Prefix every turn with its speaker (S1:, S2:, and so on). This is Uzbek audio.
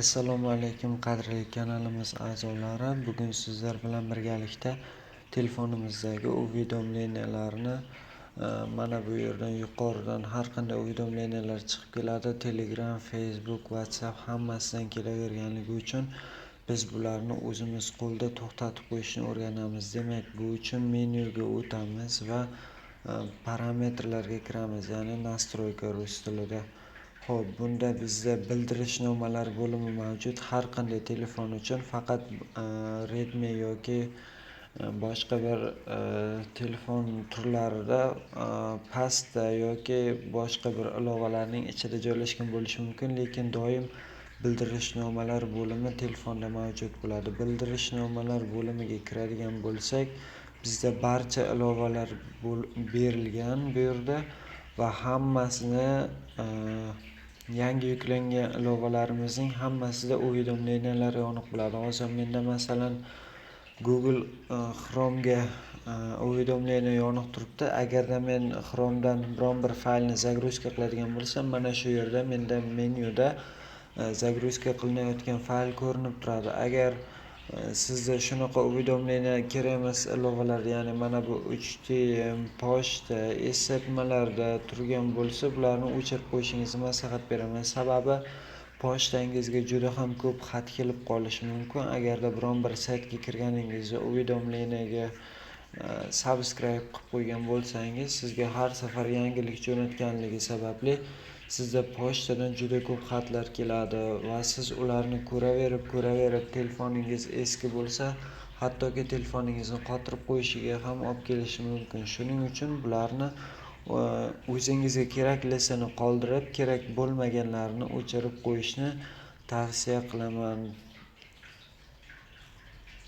S1: assalomu alaykum qadrli kanalimiz a'zolari. Bugun sizlar bilan birgalikda telefonimizdagi uvedomleniyalarni e, mana bu yerdan yuqoridan har qanday uvedomleniyalar chiqib keladi. Telegram facebook whatsapp hammasidan kelaverganligi uchun biz bularni o'zimiz qo'lda to'xtatib qo'yishni o'rganamiz. Demak bu uchun menyuga o'tamiz va e, parametrlarga kiramiz ya'ni настройка rus tilida. Xo'p, bunda bizda bildirishnomalar bo'limi mavjud. Har qanday telefon uchun faqat e, Redmi yoki e, boshqa bir e, telefon turlarida e, pastda yoki boshqa bir ilovalarning ichida joylashgan bo'lishi mumkin, lekin doim bildirishnomalar bo'limi telefonda mavjud bo'ladi. Bildirishnomalar bo'limiga kiradigan bo'lsak, bizda barcha ilovalar berilgan bu yerda va hammasini e, yangi yuklangan ilovalarimizning hammasida уведомлениялар yoniq bo'ladi. Hozir menda masalan google e, chrome'ga e, yonib yoniq turibdi. Agarda men chrome'dan biron bir faylni загрузка qiladigan bo'lsam mana shu yerda menda menyuda e, загрузка qilinayotgan fayl ko'rinib turadi. Agar sizda shunaqa уведомление kerak emas ilovalar ya'ni mana bu htm pochta eslatmalarda turgan bo'lsa bularni o'chirib qo'yishingizni maslahat beraman. Sababi pochtangizga juda ham ko'p xat kelib qolishi mumkin. Agarda biron bir saytga kirganingizda uvedomleniyaga subscribe qilib qo'ygan bo'lsangiz sizga har safar yangilik jo'natganligi sababli sizda pochtadan juda ko'p xatlar keladi va siz ularni ko'raverib ko'raverib telefoningiz eski bo'lsa hattoki telefoningizni qotirib qo'yishiga ham olib kelishi mumkin. Shuning uchun bularni e, o'zingizga keraklisini qoldirib kerak bo'lmaganlarini o'chirib qo'yishni tavsiya qilaman.